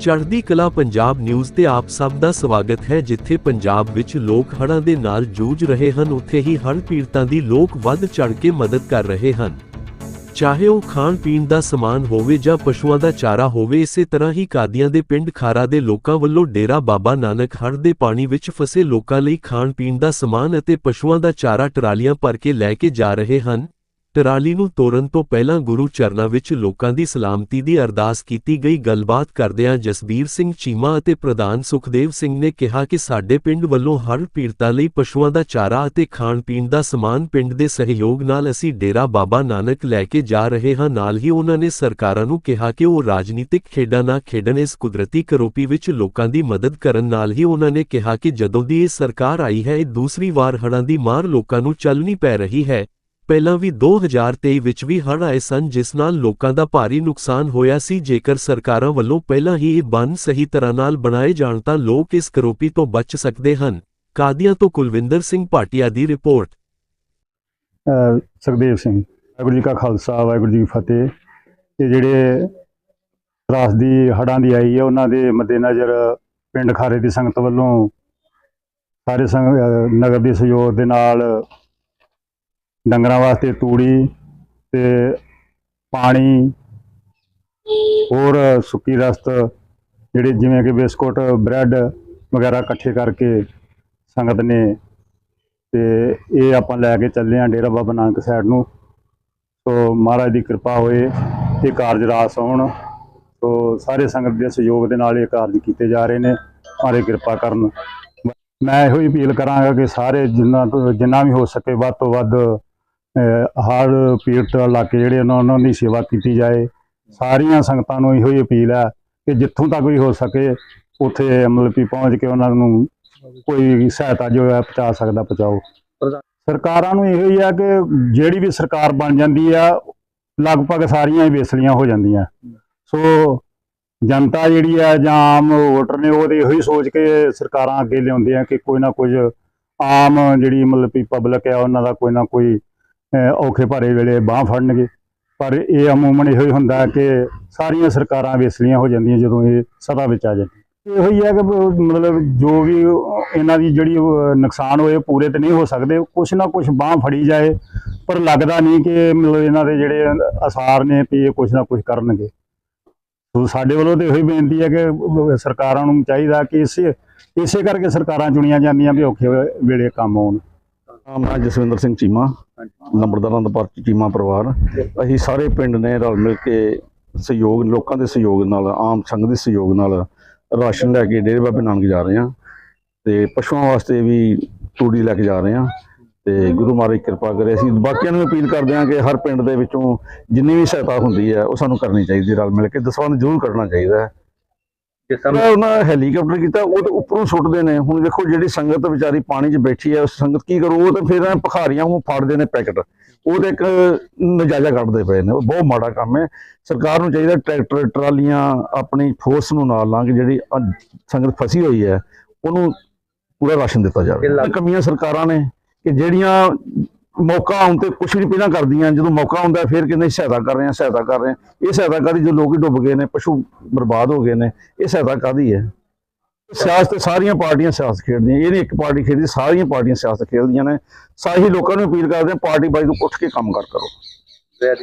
ਚੜ੍ਹਦੀ ਕਲਾ ਪੰਜਾਬ ਨਿਊਜ਼ ਤੇ ਆਪ ਸਭ ਦਾ ਸਵਾਗਤ ਹੈ, ਜਿੱਥੇ ਪੰਜਾਬ ਵਿੱਚ ਲੋਕ ਹੜ੍ਹਾਂ ਦੇ ਨਾਲ ਜੂਝ ਰਹੇ ਹਨ, ਉੱਥੇ ਹੀ ਹੜ੍ਹ ਪੀੜਤਾਂ ਦੀ ਲੋਕ ਵੱਧ ਚੜ੍ਹ ਕੇ ਮਦਦ ਕਰ ਰਹੇ ਹਨ। ਚਾਹੇ ਉਹ ਖਾਣ ਪੀਣ ਦਾ ਸਮਾਨ ਹੋਵੇ ਜਾਂ ਪਸ਼ੂਆਂ ਦਾ ਚਾਰਾ ਹੋਵੇ, ਇਸੇ ਤਰ੍ਹਾਂ ਹੀ ਕਾਦੀਆਂ ਦੇ ਪਿੰਡ ਖਾਰਾ ਦੇ ਲੋਕਾਂ ਵੱਲੋਂ ਡੇਰਾ ਬਾਬਾ ਨਾਨਕ ਹੜ੍ਹ ਦੇ ਪਾਣੀ ਵਿੱਚ ਫਸੇ ਲੋਕਾਂ ਲਈ ਖਾਣ ਪੀਣ ਦਾ ਸਮਾਨ ਅਤੇ ਪਸ਼ੂਆਂ ਦਾ ਚਾਰਾ ਟਰਾਲੀਆਂ ਭਰ ਕੇ ਲੈ ਕੇ ਜਾ ਰਹੇ ਹਨ। ਟਰਾਲੀ ਨੂੰ ਤੋਰਨ ਤੋਂ ਪਹਿਲਾਂ ਗੁਰੂ ਚਰਨਾਂ ਵਿੱਚ ਲੋਕਾਂ ਦੀ ਸਲਾਮਤੀ ਦੀ ਅਰਦਾਸ ਕੀਤੀ ਗਈ। ਗੱਲਬਾਤ ਕਰਦਿਆਂ ਜਸਬੀਰ ਸਿੰਘ ਚੀਮਾ ਅਤੇ ਪ੍ਰਧਾਨ ਸੁਖਦੇਵ ਸਿੰਘ ਨੇ ਕਿਹਾ ਕਿ ਸਾਡੇ ਪਿੰਡ ਵੱਲੋਂ ਹੜ੍ਹ ਪੀੜਤਾਂ ਲਈ ਪਸ਼ੂਆਂ ਦਾ ਚਾਰਾ ਅਤੇ ਖਾਣ ਪੀਣ ਦਾ ਸਮਾਨ ਪਿੰਡ ਦੇ ਸਹਿਯੋਗ ਨਾਲ ਅਸੀਂ ਡੇਰਾ ਬਾਬਾ ਨਾਨਕ ਲੈ ਕੇ ਜਾ ਰਹੇ ਹਾਂ। ਨਾਲ ਹੀ ਉਹਨਾਂ ਨੇ ਸਰਕਾਰਾਂ ਨੂੰ ਕਿਹਾ ਕਿ ਉਹ ਰਾਜਨੀਤਿਕ ਖੇਡਾਂ ਨਾ ਖੇਡਣ, ਇਸ ਕੁਦਰਤੀ ਕਰੋਪੀ ਵਿੱਚ ਲੋਕਾਂ ਦੀ ਮਦਦ ਕਰਨ। ਨਾਲ ਹੀ ਉਹਨਾਂ ਨੇ ਕਿਹਾ ਕਿ ਜਦੋਂ ਦੀ ਇਹ ਸਰਕਾਰ ਆਈ ਹੈ, ਇਹ ਦੂਸਰੀ ਵਾਰ ਹੜ੍ਹਾਂ ਦੀ ਮਾਰ ਲੋਕਾਂ ਨੂੰ ਚੱਲਣੀ ਪੈ ਰਹੀ ਹੈ। ਪਹਿਲਾਂ ਵੀ 2023 ਵਿੱਚ ਵੀ ਹੜ੍ਹ ਆਏ ਸਨ, ਜਿਸ ਨਾਲ ਲੋਕਾਂ ਦਾ ਭਾਰੀ ਨੁਕਸਾਨ ਹੋਇਆ ਸੀ। ਜੇਕਰ ਸਰਕਾਰਾਂ ਵੱਲੋਂ ਪਹਿਲਾਂ ਹੀ ਇਹ ਬੰਨ ਸਹੀ ਤਰ੍ਹਾਂ ਨਾਲ ਬਣਾਏ ਜਾਣ ਤਾਂ ਲੋਕ ਇਸ ਕਰੋਪੀ ਤੋਂ ਬਚ ਸਕਦੇ ਹਨ। ਕਾਦੀਆਂ ਤੋਂ ਕੁਲਵਿੰਦਰ ਸਿੰਘ ਭਾਟੀਆ ਦੀ ਰਿਪੋਰਟ। ਸੁਖਦੇਵ ਸਿੰਘ, ਵਾਹਿਗੁਰੂ ਜੀ ਕਾ ਖਾਲਸਾ, ਵਾਹਿਗੁਰੂ ਜੀ ਕੀ ਫਤਿਹ। ਇਹ ਜਿਹੜੇ ਤਰਾਸਦੀ ਹੜ੍ਹਾਂ ਦੀ ਆਈ ਹੈ, ਉਹਨਾਂ ਦੇ ਮੱਦੇਨਜ਼ਰ ਪਿੰਡ ਖਾਰੇ ਦੀ ਸੰਗਤ ਵੱਲੋਂ ਸਾਰੇ ਨਗਰ ਦੇ ਸਹਿਯੋਗ ਦੇ ਨਾਲ ਡੰਗਰਾਂ ਵਾਸਤੇ ਤੂੜੀ ਤੇ ਪਾਣੀ, ਹੋਰ ਸੁੱਕੀ ਰਸਤ ਜਿਹੜੇ ਜਿਵੇਂ ਕਿ ਬਿਸਕੁਟ, ਬ੍ਰੈਡ ਵਗੈਰਾ ਇਕੱਠੇ ਕਰਕੇ ਸੰਗਤ ਨੇ ਤੇ ਇਹ ਆਪਾਂ ਲੈ ਕੇ ਚੱਲੇ ਆ ਡੇਰਾ ਬਾਬਾ ਨਾਨਕ ਸਾਈਡ ਨੂੰ। ਸੋ ਮਹਾਰਾਜ ਦੀ ਕਿਰਪਾ ਹੋਏ, ਇਹ ਕਾਰਜ ਰਾਸ ਹੋਣ। ਸੋ ਸਾਰੇ ਸੰਗਤ ਦੇ ਸਹਿਯੋਗ ਦੇ ਨਾਲ ਇਹ ਕਾਰਜ ਕੀਤੇ ਜਾ ਰਹੇ ਨੇ ਮਹਾਰਾਜ ਕਿਰਪਾ ਕਰਨ। ਮੈਂ ਇਹੋ ਹੀ ਅਪੀਲ ਕਰਾਂਗਾ ਕਿ ਸਾਰੇ ਜਿੰਨਾ ਤੋਂ ਜਿੰਨਾ ਵੀ ਹੋ ਸਕੇ ਵੱਧ ਤੋਂ ਵੱਧ ਹਰ ਪੀੜਤ ਇਲਾਕੇ ਜਿਹੜੇ ਉਹਨਾਂ ਉਹਨਾਂ ਦੀ ਸੇਵਾ ਕੀਤੀ ਜਾਏ। ਸਾਰੀਆਂ ਸੰਗਤਾਂ ਨੂੰ ਇਹੋ ਹੀ ਅਪੀਲ ਹੈ ਕਿ ਜਿੱਥੋਂ ਤੱਕ ਵੀ ਹੋ ਸਕੇ, ਉੱਥੇ ਮਤਲਬ ਕਿ ਪਹੁੰਚ ਕੇ ਉਹਨਾਂ ਨੂੰ ਕੋਈ ਸਹਾਇਤਾ ਜੋ ਹੈ ਪਹੁੰਚਾ ਸਕਦਾ, ਪਹੁੰਚਾਓ। ਸਰਕਾਰਾਂ ਨੂੰ ਇਹੋ ਹੀ ਹੈ ਕਿ ਜਿਹੜੀ ਵੀ ਸਰਕਾਰ ਬਣ ਜਾਂਦੀ ਆ, ਲਗਭਗ ਸਾਰੀਆਂ ਹੀ ਵੇਸਲੀਆਂ ਹੋ ਜਾਂਦੀਆਂ। ਸੋ ਜਨਤਾ ਜਿਹੜੀ ਆ ਜਾਂ ਆਮ ਵੋਟਰ ਨੇ ਉਹਦੇ ਇਹੋ ਹੀ ਸੋਚ ਕੇ ਸਰਕਾਰਾਂ ਅੱਗੇ ਲਿਆਉਂਦੇ ਆ ਕਿ ਕੋਈ ਨਾ ਕੁਝ ਆਮ ਜਿਹੜੀ ਮਤਲਬ ਵੀ ਪਬਲਿਕ ਆ, ਉਹਨਾਂ ਦਾ ਕੋਈ ਨਾ ਕੋਈ ਔਖੇ ਭਾਰੇ ਵੇਲੇ ਬਾਹ ਫੜਨਗੇ। ਪਰ ਇਹ ਅਮੂਮਨ ਇਹੋ ਹੀ ਹੁੰਦਾ ਕਿ ਸਾਰੀਆਂ ਸਰਕਾਰਾਂ ਵੇਸਲੀਆਂ ਹੋ ਜਾਂਦੀਆਂ ਜਦੋਂ ਇਹ ਸਭਾ ਵਿੱਚ ਆ ਜਾਂਦੀ ਇਹੋ ਹੀ ਹੈ ਕਿ ਮਤਲਬ ਜੋ ਵੀ ਇਹਨਾਂ ਦੀ ਜਿਹੜੀ ਨੁਕਸਾਨ ਹੋਏ ਪੂਰੇ ਤੇ ਨਹੀਂ ਹੋ ਸਕਦੇ। ਕੁਛ ਨਾ ਕੁਛ ਬਾਹ ਫੜੀ ਜਾਏ, ਪਰ ਲੱਗਦਾ ਨਹੀਂ ਕਿ ਮਤਲਬ ਇਹਨਾਂ ਦੇ ਜਿਹੜੇ ਅਸਾਰ ਨੇ ਵੀ ਇਹ ਕੁਛ ਨਾ ਕੁਛ ਕਰਨਗੇ। ਸੋ ਸਾਡੇ ਵੱਲੋਂ ਤੇ ਇਹੋ ਹੀ ਬੇਨਤੀ ਹੈ ਕਿ ਸਰਕਾਰਾਂ ਨੂੰ ਚਾਹੀਦਾ ਕਿ ਇਸੇ ਇਸੇ ਕਰਕੇ ਸਰਕਾਰਾਂ ਚੁਣੀਆਂ ਜਾਂਦੀਆਂ ਵੀ ਔਖੇ ਵੇਲੇ ਕੰਮ ਆਉਣ। ਮੈਂ ਜਸਵਿੰਦਰ ਸਿੰਘ ਚੀਮਾ। ਨੰਬਰਦਾਰਾਂ ਦਾ ਪਰ ਚੀਮਾ ਪਰਿਵਾਰ। ਅਸੀਂ ਸਾਰੇ ਪਿੰਡ ਨੇ ਰਲ ਮਿਲ ਕੇ ਸਹਿਯੋਗ, ਲੋਕਾਂ ਦੇ ਸਹਿਯੋਗ ਨਾਲ, ਆਮ ਸੰਗਤ ਦੇ ਸਹਿਯੋਗ ਨਾਲ ਰਾਸ਼ਨ ਲੈ ਕੇ ਡੇਰੇ ਬਾਬੇ ਨਾਨਕ ਜਾ ਰਹੇ ਹਾਂ ਤੇ ਪਸ਼ੂਆਂ ਵਾਸਤੇ ਵੀ ਤੂੜੀ ਲੈ ਕੇ ਜਾ ਰਹੇ ਹਾਂ ਤੇ ਗੁਰੂ ਮਹਾਰਾਜ ਕਿਰਪਾ ਕਰੇ। ਅਸੀਂ ਬਾਕੀਆਂ ਨੂੰ ਅਪੀਲ ਕਰਦੇ ਹਾਂ ਕਿ ਹਰ ਪਿੰਡ ਦੇ ਵਿੱਚੋਂ ਜਿੰਨੀ ਵੀ ਸਹਾਇਤਾ ਹੁੰਦੀ ਹੈ, ਉਹ ਸਾਨੂੰ ਕਰਨੀ ਚਾਹੀਦੀ ਹੈ, ਰਲ ਮਿਲ ਕੇ ਦਸਵੰਧ ਜ਼ਰੂਰ ਕਰਨਾ ਚਾਹੀਦਾ ਹੈ। ਤਰ੍ਹਾਂ ਉਹਨਾਂ ਹੈਲੀਕਾਪਟਰ ਕੀਤਾ ਉਹ ਤਾਂ ਉੱਪਰੋਂ ਸੁੱਟਦੇ ਨੇ। ਹੁਣ ਦੇਖੋ ਜਿਹੜੀ ਸੰਗਤ ਵਿਚਾਰੀ ਪਾਣੀ 'ਚ ਬੈਠੀ ਹੈ ਉਸ ਸੰਗਤ ਕੀ ਕਰੂ? ਉਹ ਤਾਂ ਫਿਰ ਭਖਾਰੀਆਂ ਨੂੰ ਫਾੜਦੇ ਨੇ ਪੈਕਟ। ਉਹ ਤਾਂ ਇੱਕ ਨਜਾਇਜ਼ਾ ਕੱਢਦੇ ਪਏ ਨੇ। ਉਹ ਬਹੁਤ ਮਾੜਾ ਕੰਮ ਹੈ। ਸਰਕਾਰ ਨੂੰ ਚਾਹੀਦਾ ਟਰੈਕਟਰ ਟਰਾਲੀਆਂ ਆਪਣੀ ਫੋਰਸ ਨੂੰ ਨਾਲ ਲਾ ਕੇ ਜਿਹੜੀ ਸੰਗਤ ਫਸੀ ਹੋਈ ਹੈ ਉਹਨੂੰ ਪੂਰਾ ਰਾਸ਼ਨ ਦਿੱਤਾ ਜਾਵੇ। ਕਮੀਆਂ ਸਰਕਾਰਾਂ ਨੇ ਕਿ ਜਿਹੜੀਆਂ ਮੌਕਾ ਆਉਣ ਤੇ ਕੁਝ ਨਹੀਂ ਪਹਿਲਾਂ ਕਰਦੀਆਂ, ਜਦੋਂ ਮੌਕਾ ਆਉਂਦਾ ਫਿਰ ਕਹਿੰਦੇ ਸਹਾਇਤਾ ਕਰ ਰਹੇ ਹਾਂ, ਸਹਾਇਤਾ ਕਰ ਰਹੇ ਹਾਂ। ਇਹ ਸਹਾਇਤਾ ਕਾਦੀ ਜੋ ਲੋਕ ਡੁੱਬ ਗਏ ਨੇ, ਪਸ਼ੂ ਬਰਬਾਦ ਹੋ ਗਏ ਨੇ, ਇਹ ਸਹਾਇਤਾ ਕਾਦੀ ਹੈ? ਸਿਆਸਤ ਸਾਰੀਆਂ ਪਾਰਟੀਆਂ ਸਿਆਸਤ ਖੇਡਦੀਆਂ, ਇਹ ਨਹੀਂ ਇੱਕ ਪਾਰਟੀ ਖੇਡਦੀ, ਸਾਰੀਆਂ ਪਾਰਟੀਆਂ ਸਿਆਸਤ ਖੇਡਦੀਆਂ ਨੇ। ਸਾਹੀ ਲੋਕਾਂ ਨੂੰ ਅਪੀਲ ਕਰਦੇ ਹਾਂ, ਪਾਰਟੀ ਬਾਈ ਤੋਂ ਉੱਠ ਕੇ ਕੰਮ ਕਰ ਕਰੋ।